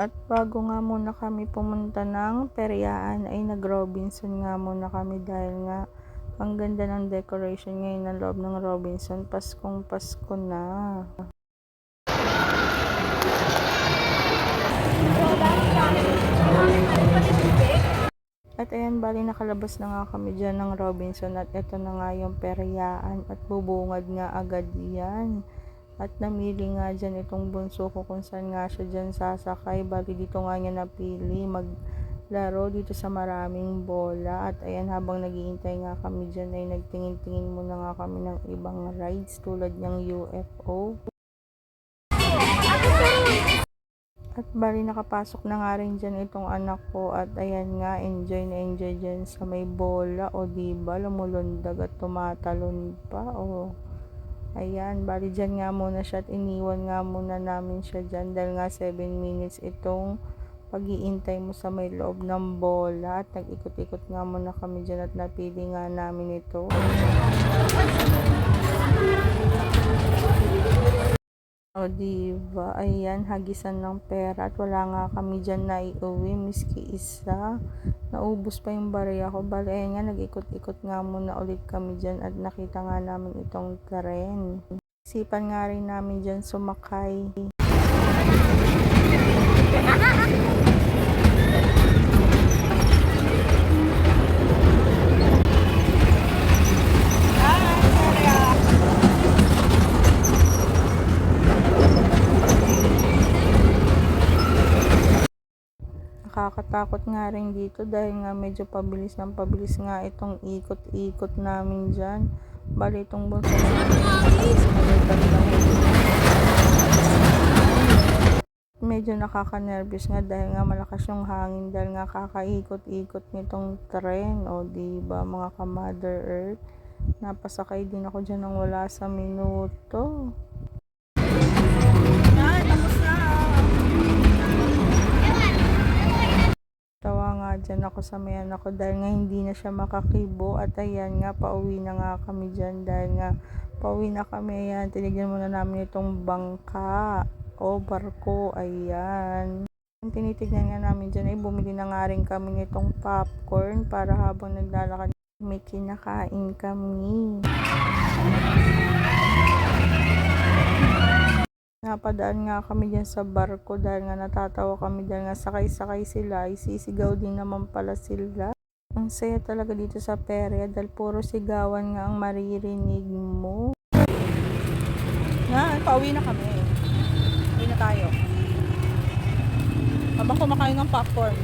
At bago nga muna kami pumunta ng Periaan ay nag-Robinson nga muna kami dahil nga ang ganda ng decoration ngayon ng loob ng Robinson. Paskong Pasko na. At ayan, bali nakalabas na nga kami dyan ng Robinson at eto na nga yung Periaan at bubungad nga agad yan. At namili nga dyan itong bunso ko kung saan nga siya dyan sasakay. Bali dito nga niya napili maglaro dito sa maraming bola. At ayan habang naghihintay nga kami dyan ay nagtingin-tingin muna nga kami ng ibang rides tulad ng UFO. At bali nakapasok na nga rin dyan itong anak ko at ayan nga enjoy na enjoy dyan sa may bola o diba lumulundag at tumatalon pa o ayan bali dyan nga muna siya at iniwan nga muna namin siya dyan dahil nga 7 minutes itong pag-iintay mo sa may loob ng bola. At nag-ikot-ikot nga muna kami dyan at napili nga namin ito O diba, ayan, hagisan ng pera at wala nga kami dyan na iuwi, miski isa. Naubos pa yung bariya ko. Bali, ayan nga, nag-ikot-ikot nga muna ulit kami dyan at nakita nga namin itong tren. Isipan nga rin namin dyan sumakay. Nakakatakot nga rin dito dahil nga medyo pabilis ng pabilis nga itong ikot-ikot namin dyan. Bali itong bunso medyo nakaka-nervous nga dahil nga malakas yung hangin dahil nga kakaikot-ikot nitong tren o di ba mga ka-mother earth napasakay din ako dyan ng wala sa minuto Dyan ako sa may anak ko dahil nga hindi na siya makakibo. At ayan nga pauwi na nga kami dyan dahil nga pauwi na kami. Ayan tinignan muna namin itong bangka o barko. Ayan. Ang tinitignan nga namin dyan ay bumili na nga rin kami nitong popcorn para habang naglalakad may kinakain kami Napadaan nga kami dyan sa barko dahil nga natatawa kami dahil nga sakay-sakay sila, isisigaw din naman pala sila. Ang saya talaga dito sa perya dahil puro sigawan nga ang maririnig mo. Na, pauwi na kami. Uwi na tayo. Habang kumakain ng popcorn.